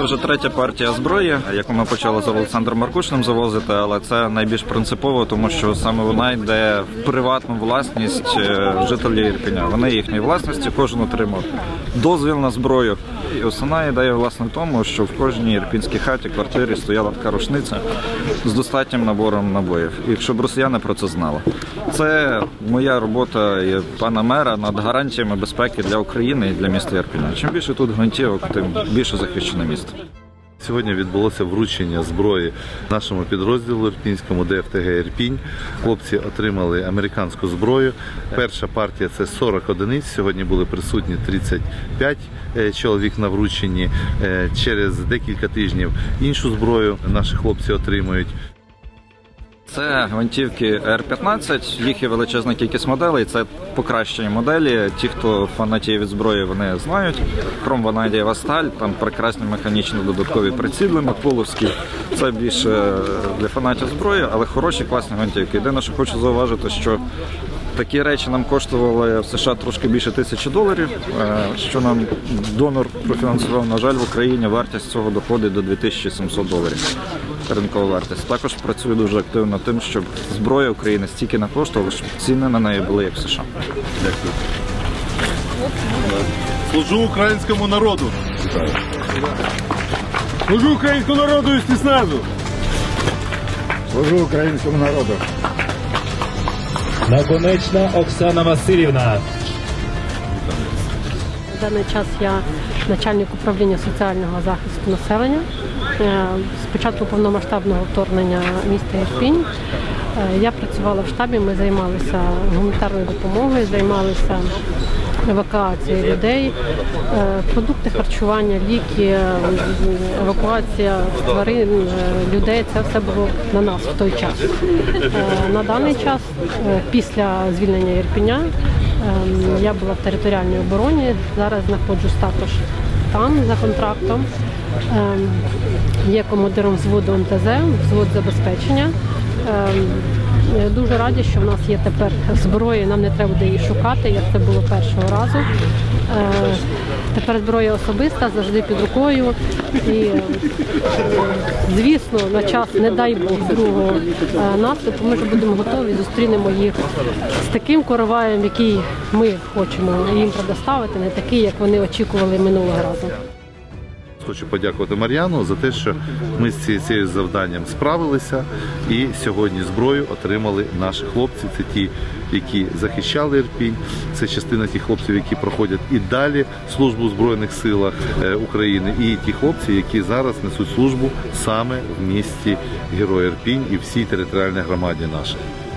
це вже третя партія зброї, яку ми почали з Олександром Маркушним завозити, але це найбільш принципово, тому що саме вона йде в приватну власність е, жителів Ірпеня. Вони їхньої власності, кожен отримав дозвіл на зброю. І основна ідея власне в тому, що в кожній ірпінській хаті, квартирі стояла така рушниця з достатнім набором набоїв. І щоб росіяни про це знали. Це моя робота і пана мера над гарантіями безпеки для України і для міста Ірпеня. Чим більше тут гвинтівок, тим більше захищене місто. Сьогодні відбулося вручення зброї нашому підрозділу Ірпінському ДФТГ Ірпінь. Хлопці отримали американську зброю. Перша партія це 40 одиниць. Сьогодні були присутні 35 е, чоловік на врученні. Е, Через декілька тижнів іншу зброю наші хлопці отримують. Це гвинтівки R15, їх є величезна кількість моделей. Це покращені моделі. Ті, хто фанатіє від зброї, вони знають. Хром ванадієва сталь, там прекрасні механічні додаткові приціли Макполовські. Це більше для фанатів зброї, але хороші класні гвинтівки. Єдине, що хочу зауважити, що такі речі нам коштували в США трошки більше тисячі доларів. е, Що нам донор профінансував. На жаль, в Україні вартість цього доходить до 2700 доларів. Ринкова вартість. Також працюю дуже активно над тим, щоб зброя України стільки не коштувала, щоб ціни на неї були як в США. Дякую. Служу українському народу. Служу українському народу і спецназу. Служу українському народу. Наконечна Оксана Васильівна. В даний час я начальник управління соціального захисту населення. З початку повномасштабного вторгнення міста Ірпінь е, я працювала в штабі, ми займалися гуманітарною допомогою, займалися евакуацією людей, е, продукти харчування, ліки, евакуація тварин, е, людей. Це все було на нас в той час. На даний час, після звільнення Ірпіня, Ем, Я була в територіальній обороні, зараз знаходжусь також там за контрактом. Ем, Є командиром взводу МТЗ, взвод забезпечення. Е, Дуже раді, що в нас є тепер зброя, нам не треба буде її шукати, як це було першого разу. Е, Тепер зброя особиста, завжди під рукою. І, е, звісно, на час, не дай Бог, другого наступу, ми вже будемо готові, зустрінемо їх з таким короваєм, який ми хочемо їм предоставити, не такий, як вони очікували минулого разу. Хочу подякувати Мар'яну за те, що ми з цією завданням справилися і сьогодні зброю отримали наші хлопці. Це ті, які захищали Ірпінь, це частина тих хлопців, які проходять і далі службу в Збройних силах е, України, і ті хлопці, які зараз несуть службу саме в місті Герой Ірпінь і всій територіальній громаді нашій.